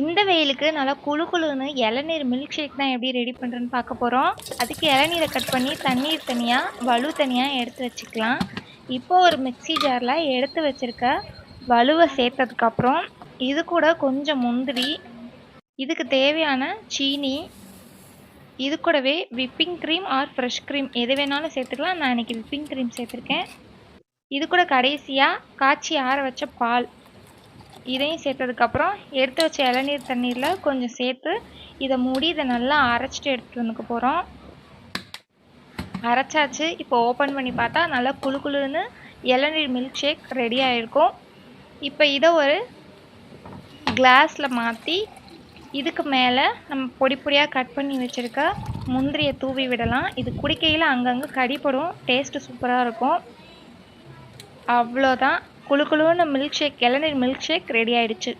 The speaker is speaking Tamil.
இந்த வெயிலுக்கு நல்லா குளு குழுன்னு இளநீர் மில்க் ஷேக் தான் எப்படி ரெடி பண்ணுறேன்னு பார்க்க போகிறோம் அதுக்கு இளநீரை கட் பண்ணி தண்ணீர் தனியாக வலு தனியாக எடுத்து வச்சுக்கலாம். இப்போ ஒரு மிக்ஸி ஜாரில் எடுத்து வச்சுருக்க வலுவை சேர்த்ததுக்கப்புறம் இது கூட கொஞ்சம் முந்திரி இதுக்கு தேவையான சீனி இது கூடவே whipping cream or fresh cream எது வேணாலும் சேர்த்துக்கலாம். நான் இன்றைக்கி விப்பிங் க்ரீம் சேர்த்துருக்கேன். இது கூட கடைசியாக காய்ச்சி ஆற வச்ச பால். இதையும் சேர்த்ததுக்கப்புறம் எடுத்து வச்ச இளநீர் தண்ணீரில் கொஞ்சம் சேர்த்து இதை மூடி இதை நல்லா அரைச்சிட்டு எடுத்துகிட்டு வந்துக்க போகிறோம் அரைச்சாச்சு. இப்போ ஓப்பன் பண்ணி பார்த்தா நல்லா குளு குளுன்னு இளநீர் மில்க் ஷேக் ரெடி ஆகிருக்கும் இப்போ இதை ஒரு கிளாஸில் மாற்றி இதுக்கு மேலே நம்ம பொடி பொடியாக கட் பண்ணி வச்சுருக்க முந்திரியை தூவி விடலாம். இது குடிக்கையில் அங்கங்கே கடிப்படும் டேஸ்ட்டு சூப்பராக இருக்கும். அவ்வளோதான். குளு குழுன்னு மில்க் ஷேக் இளநீர் மில்க் ஷேக் ரெடி ஆயிடுச்சு.